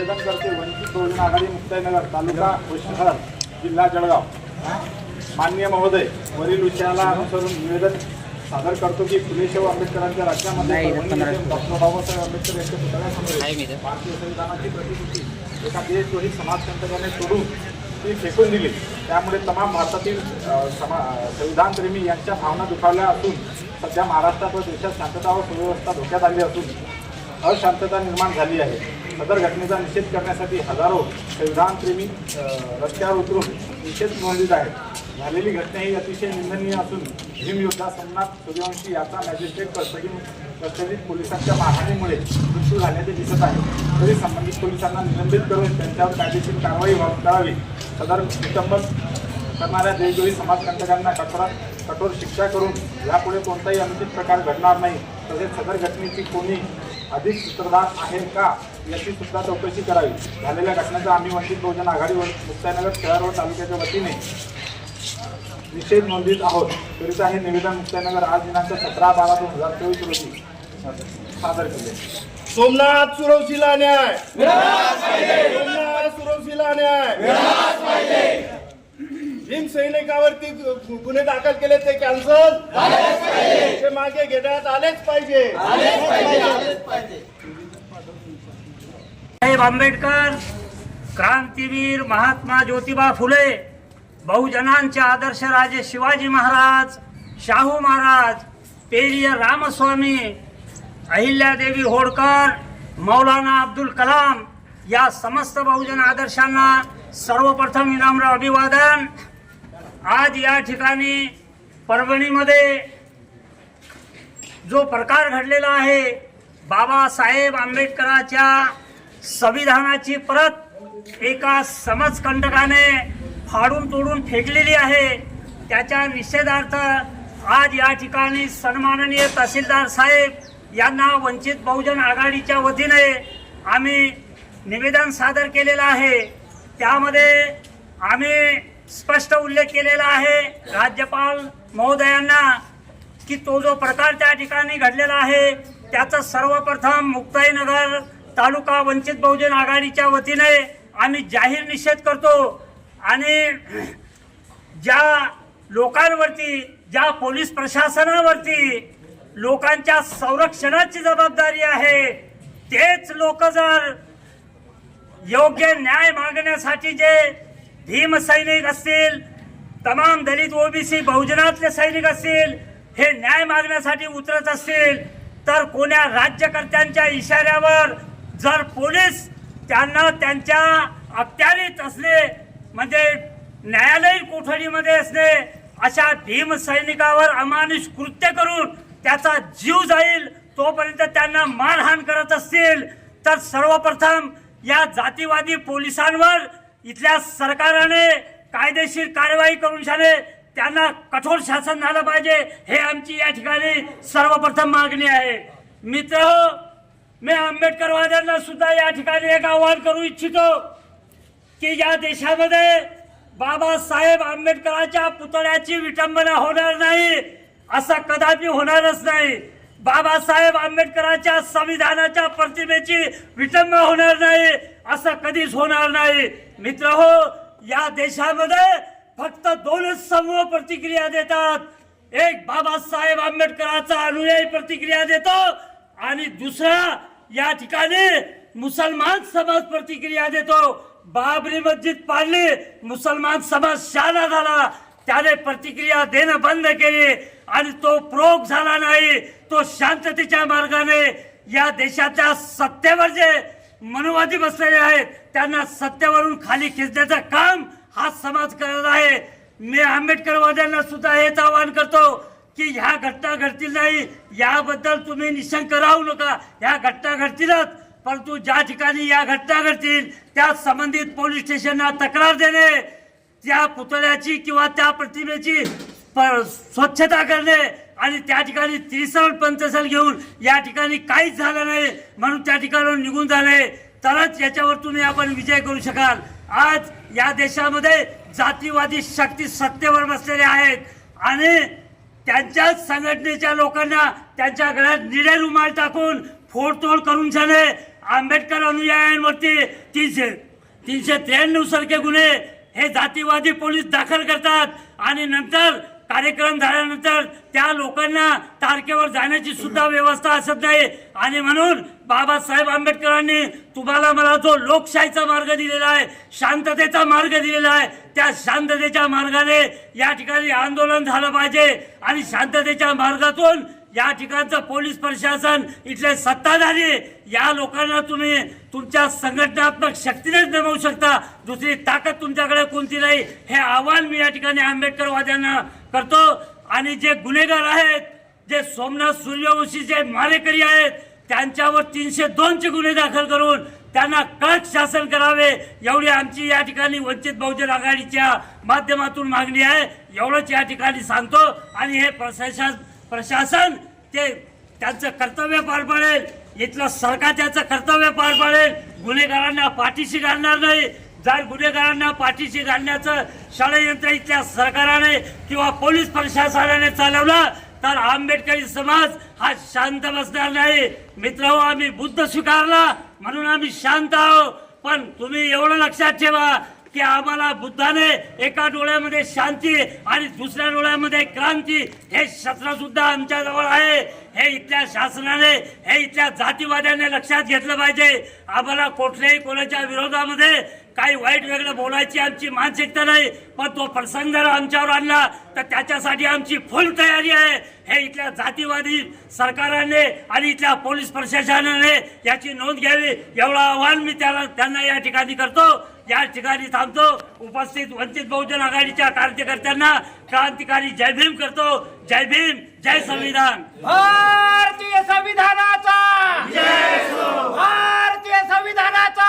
निवेदन करते वंचित बहुजन आघाडी मुक्ताईनगर तालुका शहर जिल्हा जळगाव. मान्य महोदय वरील विषयाला अनुसरून निवेदन सादर करतो की फुले शाहू आंबेडकरांच्या राज्यामध्ये डॉक्टर बाबासाहेब आंबेडकर यांच्या पुतळ्यासमोर भारतीय संविधानाची प्रतिकृती. एका देशद्रोही समाजकंटकाने तोडून ती फेकून दिली. त्यामुळे तमाम भारतातील समा संविधानप्रेमी यांच्या भावना दुखावल्या असून सध्या महाराष्ट्रात व देशात शांतता व सुव्यवस्था धोक्यात आली असून अशांतता निर्माण झाली आहे. सदर घटनेचा निषेध करण्यासाठी हजारो संविधानप्रेमी रस्त्यावर उतरून निषेध नोंदवित आहेत. झालेली घटना ही अतिशय निंदनीय असून भीमयोद्धा सोमनाथ सूर्यवंशी याचा मॅजिस्ट्रेट कस्टडी कस्टडीत पोलिसांच्या मारहाणीमुळे मृत्यू झाल्याचे दिसत आहे. तरी संबंधित पोलिसांना निलंबित करून त्यांच्यावर कायदेशीर कारवाई करावी. सदर विटंबन करणाऱ्या देशद्रोही समाजकंटकांना कठोरात कठोर शिक्षा करून यापुढे कोणताही अनुचित प्रकार घडणार नाही. तसेच सदर घटनेची कोणी अधिक सूत्रधार आहे का याची सुद्धा चौकशी करावी. झालेल्या घटनेचा आम्ही वंचित बहुजन आघाडीवर मुक्ताईनगर शहर व तालुक्याच्या वतीने निषेध नोंदवित आहोत. करिता हे निवेदन मुक्ताईनगर आज दिनांक सतरा बारा दोन हजार चोवीस रोजी सादर केले. सोमनाथ सुरवशीला न्याय. सोमनाथ सुरवशीला न्याय. भीम सैनिकावरती गुन्हे दाखल केले ते कॅन्सल ते मागे घेण्यात आलेच पाहिजे. साहेब आंबेडकर क्रांतीवीर महात्मा ज्योतिबा फुले बहुजनांचे आदर्श राजे शिवाजी महाराज शाहू महाराज पेरिय रामस्वामी अहिल्यादेवी होळकर मौलाना अब्दुल कलाम या समस्त बहुजन आदर्शांना सर्वप्रथम विनम्र अभिवादन. आज या ठिकाणी परभणीमध्ये जो प्रकार घडलेला आहे बाबासाहेब आंबेडकरांच्या संविधानाची परत एका समजकंटकाने फाडून तोडून फेकलेली आहे. त्याच्या निषेधार्थ आज या ठिकाणी सन्माननीय तहसीलदार साहेब यांना वंचित बहुजन आघाडीच्या वतीने आम्ही निवेदन सादर केलेलं आहे. त्यामध्ये आम्ही स्पष्ट उल्लेख केलेला आहे राज्यपाल महोदयांना की तो जो प्रकार त्या ठिकाणी घडलेला आहे त्याचा सर्वप्रथम मुक्ताईनगर तालुका वंचित बहुजन आघाडीच्या वतीने आम्ही जाहीर निषेध करतो आणि ज्या लोकांवरती ज्या पोलीस प्रशासनावरती लोकांच्या संरक्षणाची जबाबदारी आहे तेच लोक जर योग्य न्याय मागण्यासाठी जे भीम सैनिक असतील तमाम दलित ओबीसी बहुजनातले सैनिक असतील हे न्याय मागण्यासाठी उतरत असतील तर कोण्या राज्यकर्त्यांच्या इशाऱ्यावर जर पोलीस त्यांना त्यांच्या अखत्यारीत असले म्हणजे न्यायालयीन कोठडीमध्ये असणे अशा भीम सैनिकावर अमानुष कृत्य करून त्याचा जीव जाईल तोपर्यंत त्यांना मारहाण करत असतील तर सर्वप्रथम या जातीवादी पोलिसांवर इथल्या सरकारने कायदेशीर कारवाई करून शाने त्यांना कठोर शासन झालं पाहिजे. हे आमची या ठिकाणी सर्वप्रथम मागणी आहे. मित्र मी आंबेडकरवाद्यांना सुद्धा या ठिकाणी एक आवाहन करू इच्छितो की या देशामध्ये बाबासाहेब आंबेडकरांच्या पुतळ्याची विटंबना होणार नाही असं कदापि होणारच नाही. बाबासाहेब आंबेडकरांच्या संविधानाच्या प्रतिमेची विटंबना होणार नाही असं कधीच होणार नाही. मित्र हो या देशामध्ये फक्त दोनच समूह प्रतिक्रिया देतात. एक बाबासाहेब आंबेडकरांचा अनुयायी प्रतिक्रिया देतो आणि दुसरा या ठिकाणी मुसलमान समाज प्रतिक्रिया देतो. बाबरी मस्जिद पाडली मुसलमान समाज शाळा झाला. त्याने प्रतिक्रिया देणं बंद केली आणि तो प्रोग झाला नाही तो शांततेच्या मार्गाने या देशाच्या सत्तेवर जे मनोवादी बसलेले आहेत त्यांना सत्तेवरून खाली खेचण्याचं काम हा समाज करत आहे. मी आंबेडकरवाद्यांना सुद्धा हेच आवाहन करतो की ह्या घटना घडतील नाही याबद्दल तुम्ही निशंक राहू नका. ह्या घटना घडतीलच परंतु ज्या ठिकाणी या घटना घडतील त्या संबंधित पोलीस स्टेशनला तक्रार देणे त्या पुतळ्याची किंवा त्या प्रतिमेची प- स्वच्छता करणे आणि त्या ठिकाणी त्रिसळ पंचसळ घेऊन या ठिकाणी काहीच झालं नाही म्हणून त्या ठिकाणाहून निघून झाले. तरच याच्यावर तुम्ही आपण विजय करू शकाल. आज या देशामध्ये जातीवादी शक्ती सत्तेवर बसलेल्या आहेत आणि त्यांच्याच संघटनेच्या लोकांना त्यांच्या गळ्यात निळे रुमाल टाकून फोडतोड करून झाले. आंबेडकर अनुयायांवरती तीनशे तीनशे त्र्याण्णव सारखे गुन्हे हे जातीवादी पोलीस दाखल करतात आणि नंतर कार्यक्रम झाल्यानंतर त्या लोकांना तारखेवर जाण्याची सुद्धा व्यवस्था असत नाही. आणि म्हणून बाबासाहेब आंबेडकरांनी तुम्हाला मला जो लोकशाहीचा मार्ग दिलेला आहे शांततेचा मार्ग दिलेला आहे त्या शांततेच्या मार्गाने या ठिकाणी आंदोलन झालं पाहिजे आणि शांततेच्या मार्गातून या ठिकाणचं पोलीस प्रशासन इथले सत्ताधारी या लोकांना तुम्ही तुमच्या संघटनात्मक शक्तीनेच नमवू शकता. दुसरी ताकद तुमच्याकडे कोणती नाही हे आव्हान मी या ठिकाणी आंबेडकरवाद्यांना करतो. आणि जे गुन्हेगार आहेत जे सोमनाथ सूर्यवंशी जे मारेकरी आहेत त्यांच्यावर तीनशे दोनचे गुन्हे दाखल करून त्यांना कडक शासन करावे एवढी आमची या ठिकाणी वंचित बहुजन आघाडीच्या माध्यमातून मागणी आहे. एवढंच या ठिकाणी सांगतो. आणि हे प्रशासन प्रशासन ते त्यांचं कर्तव्य पार पाडेल. इथलं सरकार त्याचं कर्तव्य पार पाडेल. गुन्हेगारांना पाठीशी घालणार नाही. जर गुन्हेगारांना पाठीशी घालण्याचं षडयंत्र इथल्या सरकाराने किंवा पोलीस प्रशासनाने चालवलं तर आंबेडकरी समाज हा शांत बसणार नाही. मित्र हो आम्ही बुद्ध स्वीकारला म्हणून आम्ही शांत आहोत. पण तुम्ही एवढं लक्षात ठेवा की आम्हाला बुद्धाने एका डोळ्यामध्ये शांती आणि दुसऱ्या डोळ्यामध्ये क्रांती हे शस्त्र सुद्धा आमच्या जवळ आहे. हे इथल्या शासनाने हे इथल्या जातीवाद्याने लक्षात घेतलं पाहिजे. आम्हाला कुठल्याही कोणाच्या विरोधामध्ये काही वाईट वेगळं बोलायची आमची मानसिकता नाही पण तो प्रसंग जर आमच्यावर आणला तर त्याच्यासाठी आमची फुल तयारी आहे. हे इथल्या जातीवादी सरकाराने आणि इथल्या पोलीस प्रशासनाने याची नोंद घ्यावी. एवढं आव्हान मी त्याला त्यांना या ठिकाणी करतो. या ठिकाणी थांबतो. उपस्थित वंचित बहुजन आघाडीच्या कार्यकर्त्यांना क्रांतिकारी जय भीम करतो. जय भीम जय संविधान. भारतीय संविधानाचा. भारतीय संविधानाचा.